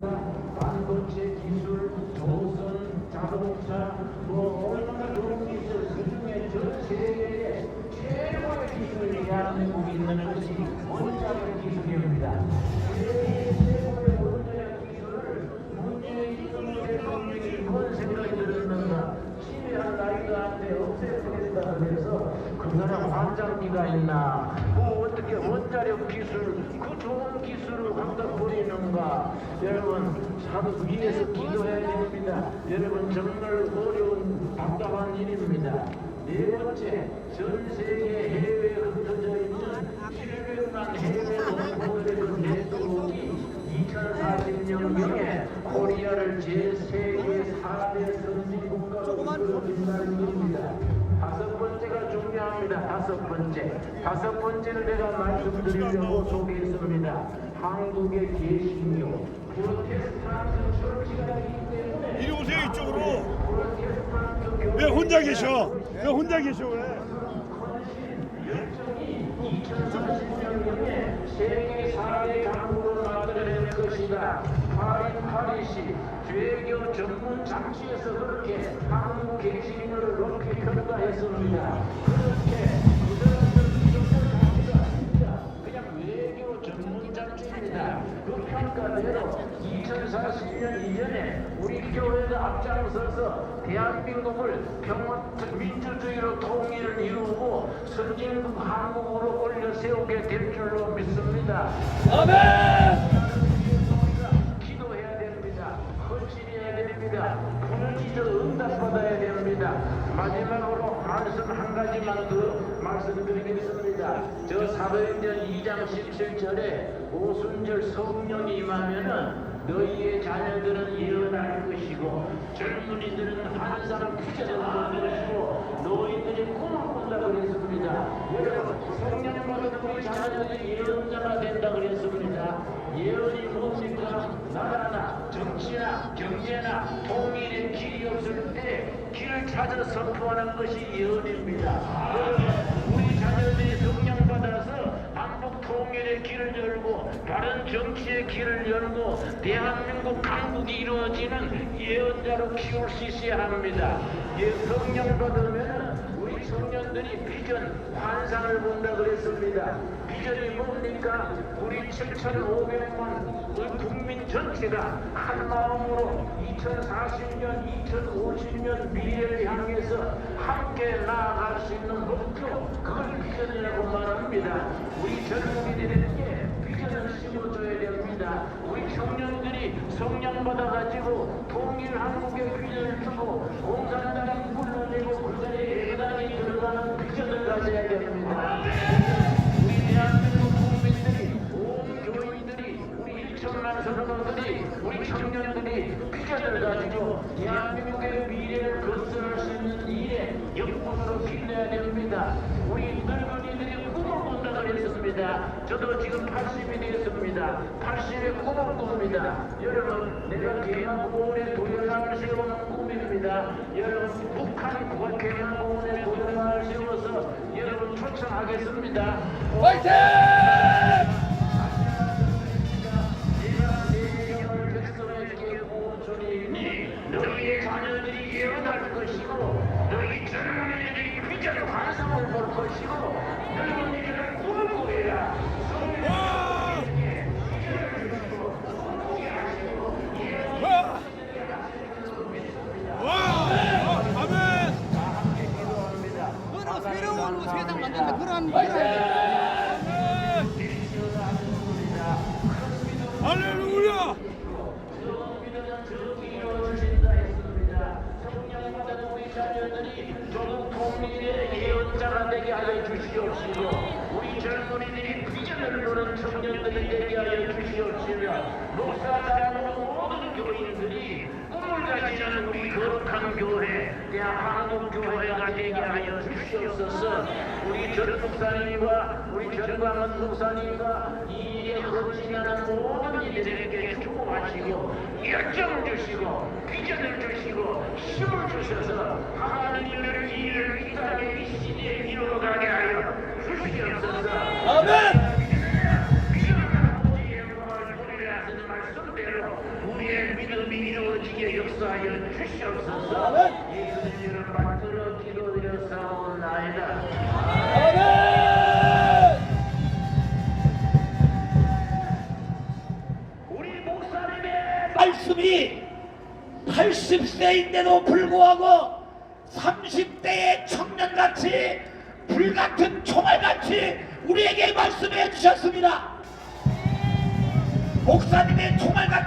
반도체 기술, 조선, 자동차, 뭐 얼마나 좋은 기술 그 중에 전 세계에 최고의 기술이 대한민국에 있는 것이 원자력 기술입니다. 세계 최고의 원자력 기술을 문재인 대통령이 그런 생각이 들었는가 심해한 나이가 그래서 그 사람 환장기가 있나? 뭐 어떻게 원자력 기술 그 좋은 기술을 갖다 버리는가? 여러분 사도 위에서 기도해야 됩니다. 여러분 정말 어려운 답답한 일입니다. 네 번째 전 세계 해외에 흩어져 있는 700만 해외 농부들의 그 네트워크가 2040년경에 코리아를 제3의 4대 선진국가로 이끌어준다는 겁니다. 다섯 번째가 중요합니 다. 다섯 번째. 다섯 번째를 내가 말씀드리려고 소개했습니다. 한국의 개신교, 프로테스탄트 철치가 있기 때문에 이리 오세요 이쪽으로 교회 왜 혼자 계셔 왜 혼자 계셔 왜 2040년경에 세계 4대 강국으로 만들어낼 것이다. 파리 파리시 죄교 전문 장치에서 그렇게 한국 개신교를 높이 평가했습니다. 앞장서서 대한민국을 평화 민주주의로 통일을 이루고 선진국 한국으로 올려 세우게 될 줄로 믿습니다. 기도해야 됩니다. 헌신해야 됩니다. 부르짖어 응답받아야 됩니다. 마지막으로 말씀 한 가지만 더 말씀드리겠습니다. 저 사도행전 2장 17절에 오순절 성령이 임하면은 너희의 자녀들은 예언할 것이고 젊은이들은 환상 구절을 할 것이고 너희들이 꿈을 꾼다 그랬습니다. 여러분 성령 받은 우리 자녀들이 예언자가 된다 그랬습니다. 예언이 뭡니까? 나라나 정치나 경제나 통일의 길이 없을 때 길을 찾아 선포하는 것이 예언입니다. 우리 자녀들이 성령 길을 열고 바른 정치의 길을 열고 대한민국 강국이 이루어지는 예언자로 키울 수 있어야 합니다. 예, 성령 받으면 우리 청년들이 비전, 환상을 본다 그랬습니다. 비전이 뭡니까? 우리 7,500만 우리 국민 전체가 한 마음으로 2040년, 2050년 미래를 향해서 함께 나아갈 수 있는 목표, 그걸 비전이라고 말합니다. 우리 젊은이들에 우리 청년들이 성령 받아가지고 통일 한국의 비전을 주고 공산당이 물러내고 그들의 예단이 들어가는 비전을 가져야 됩니다. 우리 대한민국 국민들이 온 교인들이 우리 1천만 선거들이 우리 청년들이 비전을 가지고 대한민국의 미래를 건설할 수 있는 일에 역군으로 빛내야 됩니다. 우리 꾼다 저도 지금 80이 되었습니다. 80의 꿈을 꿉니다. 여러분, 내가 개항공원에 도연함을 세우는 꿈입니다. 여러분, 북한 국회의원공원에 도연함을 세워서 여러분 초청하겠습니다. 화이팅! 너희의 자녀들이 예언할 것이고 너희 젊은이들이 할렐루야! 이루어진다 했습니다. 성령받은 우리 자녀들이 조국 통일의 예언자가 되게 노는 청년들이 되게 하여 주시옵시며 목사들하고 모든 교인들이 꿈을 가지는 우리 거룩한 교회 대한민국교회가 되게 하여 주시옵소서 우리 전 목사님과 우리 전광은 목사님과 이 일에 헌신하는 모든 이들에게 축복하시고 열정 주시고 비전을 주시고 힘을 주셔서 하나님의 일을 이 땅에 이 시대에 이루어가게 하여 주시옵소서 아멘! 말씀대로 믿음이 이루어지게 역사하여 주시옵소서 예수님 이름 받들어 기도드려 사옵나이다 말씀이 80세인데도 불구하고 30대의 청년같이 불같은 총알같이 우리에게 말씀해 주셨습니다. 목사님의 총알 같은